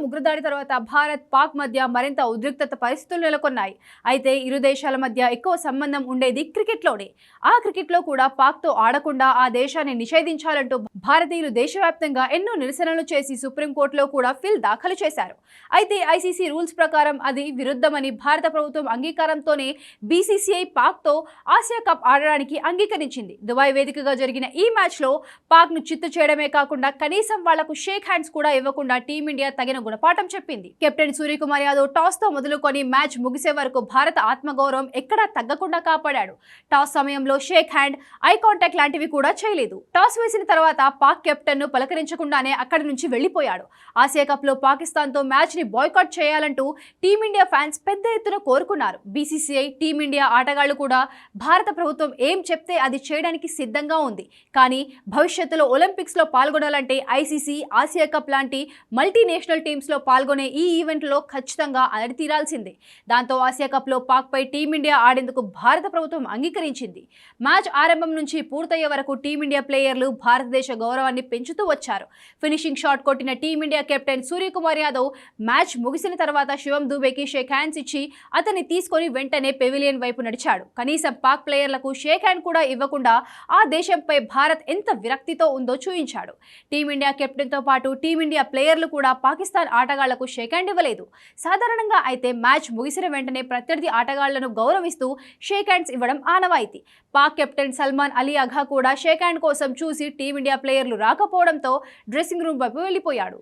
పుల్వామా ఉగ్రదాడి తర్వాత భారత్ పాక్ మధ్య మరింత ఉద్రిక్తత పరిస్థితులు నెలకొన్నాయి. అయితే ఇరు దేశాల మధ్య ఎక్కువ సంబంధం ఉండేది క్రికెట్లోనే. ఆ క్రికెట్లో కూడా పాక్తో ఆడకుండా ఆ దేశాన్ని నిషేధించాలంటూ భారతీయులు దేశవ్యాప్తంగా ఎన్నో నిరసనలు చేసి సుప్రీంకోర్టులో కూడా ఫిల్ దాఖలు చేశారు. అయితే ఐసీసీ రూల్స్ ప్రకారం అది విరుద్ధమని భారత ప్రభుత్వం అంగీకారంతోనే బీసీసీఐ పాక్తో ఆసియా కప్ ఆడడానికి అంగీకరించింది. దుబాయ్ వేదికగా జరిగిన ఈ మ్యాచ్లో పాక్ను చిత్తు చేయడమే కాకుండా కనీసం వాళ్ళకు షేక్ హ్యాండ్స్ కూడా ఇవ్వకుండా టీమిండియా తగిన గుణపాఠం చెప్పింది. కెప్టెన్ సూర్యకుమార్ యాదవ్ టాస్తో మొదలుకొని మ్యాచ్ ముగిసే వరకు భారత ఆత్మగౌరవం ఎక్కడా తగ్గకుండా కాపాడాడు. టాస్ సమయంలో షేక్ హ్యాండ్ ఐ కాంటాక్ట్ లాంటివి కూడా చేయలేదు. టాస్ వేసిన తర్వాత పాక్ కెప్టెన్ను పలకరించకుండానే అక్కడి నుంచి వెళ్ళిపోయాడు ఆసియా కప్లో పాకిస్తాన్తో మ్యాచ్ని బాయ్కాట్ చేయాలంటూ టీమిండియా ఫ్యాన్స్ పెద్ద ఎత్తున కోరుకున్నారు. బీసీసీఐ టీమిండియా ఆటగాళ్ళు కూడా భారత ప్రభుత్వం ఏం చెప్తే అది చేయడానికి సిద్ధంగా ఉంది. కానీ భవిష్యత్తులో ఒలింపిక్స్లో పాల్గొనాలంటే ఐసీసీ ఆసియా కప్ లాంటి మల్టీనేషనల్ టీమ్స్లో పాల్గొనే ఈ ఈవెంట్లో ఖచ్చితంగా అలడి తీరాల్సిందే. దాంతో ఆసియా కప్లో పాక్పై టీమిండియా ఆడేందుకు భారత ప్రభుత్వం అంగీకరించింది. మ్యాచ్ ఆరంభం నుంచి పూర్తయ్యే వరకు టీమిండియా ప్లేయర్లు భారతదేశ గౌరవాన్ని పెంచుతూ వచ్చారు. ఫినిషింగ్ షాట్ కొట్టిన Team India captain Suryakumar Yadav match ముగిసిన తర్వాత శివం దూబేకి షేక్ హ్యాండ్స్ ఇచ్చి అతన్ని తీసుకొని వెంటనే పెవిలియన్ వైపు నడిచాడు. కనీసం పాక్ ప్లేయర్లకు షేక్ హ్యాండ్ కూడా ఇవ్వకుండా ఆ దేశంపై భారత్ ఎంత విరక్తితో ఉందో చూపించాడు టీమిండియా కెప్టెన్తో పాటు టీమిండియా ప్లేయర్లు కూడా పాకిస్తాన్ ఆటగాళ్ళకు షేక్ హ్యాండ్ ఇవ్వలేదు. సాధారణంగా అయితే మ్యాచ్ ముగిసిన వెంటనే ప్రత్యర్థి ఆటగాళ్ళను గౌరవిస్తూ షేక్ హ్యాండ్స్ ఇవ్వడం ఆనవాయితీ. పాక్ కెప్టెన్ సల్మాన్ అలీ అఘా కూడా షేక్ హ్యాండ్ కోసం చూసి టీమిండియా ప్లేయర్లు రాకపోవడంతో డ్రెస్సింగ్ రూమ్ వైపు వెళ్ళిపోయాడు.